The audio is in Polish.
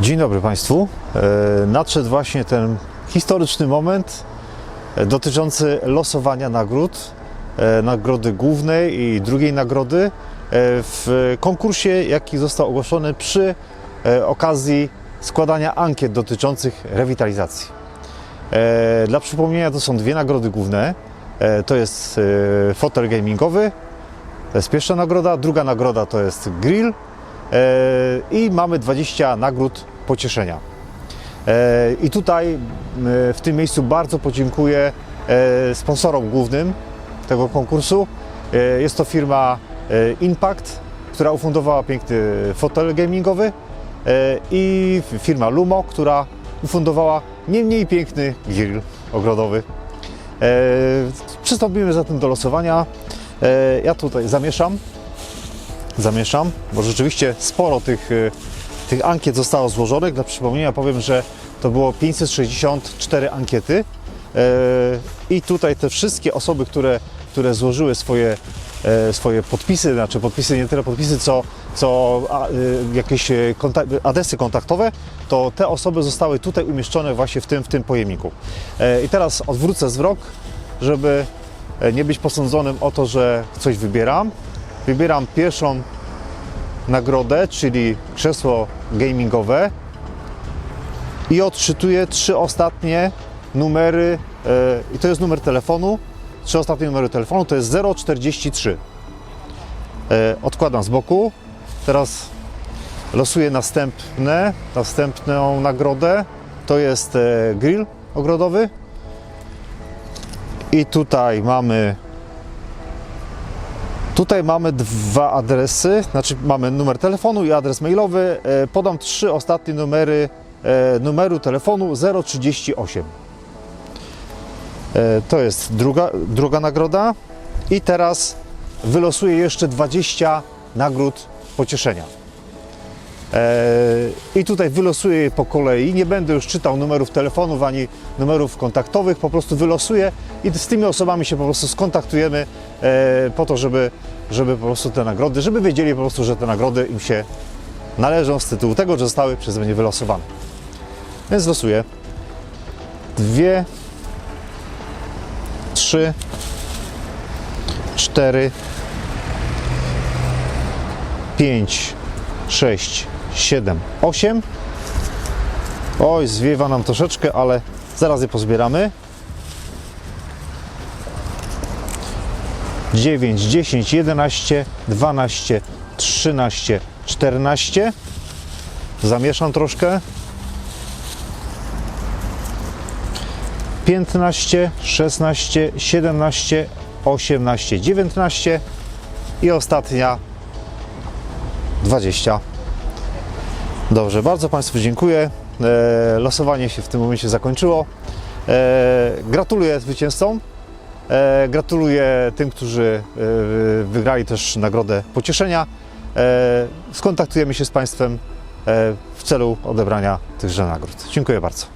Dzień dobry Państwu. E, Nadszedł właśnie ten historyczny moment e, dotyczący losowania nagród, e, nagrody głównej i drugiej nagrody w konkursie, jaki został ogłoszony przy okazji składania ankiet dotyczących rewitalizacji. Dla przypomnienia to są dwie nagrody główne. To jest fotel gamingowy, to jest pierwsza nagroda, druga nagroda to jest grill i mamy 20 nagród pocieszenia. E, I tutaj e, w tym miejscu bardzo podziękuję e, sponsorom głównym tego konkursu. E, Jest to firma e, Impact, która ufundowała piękny fotel gamingowy e, i firma Lumo, która ufundowała nie mniej piękny grill ogrodowy. E, Przystąpimy zatem do losowania. E, Ja tutaj zamieszam. Zamieszam, bo rzeczywiście sporo tych, e, tych ankiet zostało złożonych. Dla przypomnienia powiem, że to było 564 ankiety. E, I tutaj te wszystkie osoby, które, które złożyły swoje, e, swoje podpisy, znaczy podpisy, nie tyle podpisy, co, co e, jakieś e, kontak adresy kontaktowe, to te osoby zostały tutaj umieszczone właśnie w tym, w tym pojemniku. I teraz odwrócę wzrok, żeby nie być posądzonym o to, że coś wybieram. Wybieram pierwszą nagrodę, czyli krzesło gamingowe i odczytuję trzy ostatnie numery e, i to jest numer telefonu. Trzy ostatnie numery telefonu to jest 043. E, Odkładam z boku. Teraz losuję następne, następną nagrodę. To jest e, grill ogrodowy. I tutaj mamy Tutaj mamy dwa adresy, znaczy mamy numer telefonu i adres mailowy. E, Podam trzy ostatnie numery e, numeru telefonu 038. E, To jest druga, druga nagroda. I teraz wylosuję jeszcze 20 nagród pocieszenia. E, I tutaj wylosuję je po kolei. Nie będę już czytał numerów telefonów ani numerów kontaktowych, po prostu wylosuję i z tymi osobami się po prostu skontaktujemy e, po to, żeby, żeby po prostu te nagrody, żeby wiedzieli po prostu, że te nagrody im się należą z tytułu tego, że zostały przeze mnie wylosowane. Więc losuję. Dwie, trzy, cztery, pięć, sześć, siedem, osiem. Oj, zwiewa nam troszeczkę, ale zaraz je pozbieramy. 9, 10, 11, 12, 13, 14. Zamieszam troszkę. 15, 16, 17, 18, 19 i ostatnia 20. Dobrze, bardzo Państwu dziękuję. E, losowanie się w tym momencie zakończyło. E, gratuluję zwycięzcom. E, gratuluję tym, którzy wygrali też nagrodę pocieszenia. Skontaktujemy się z Państwem w celu odebrania tychże nagród. Dziękuję bardzo.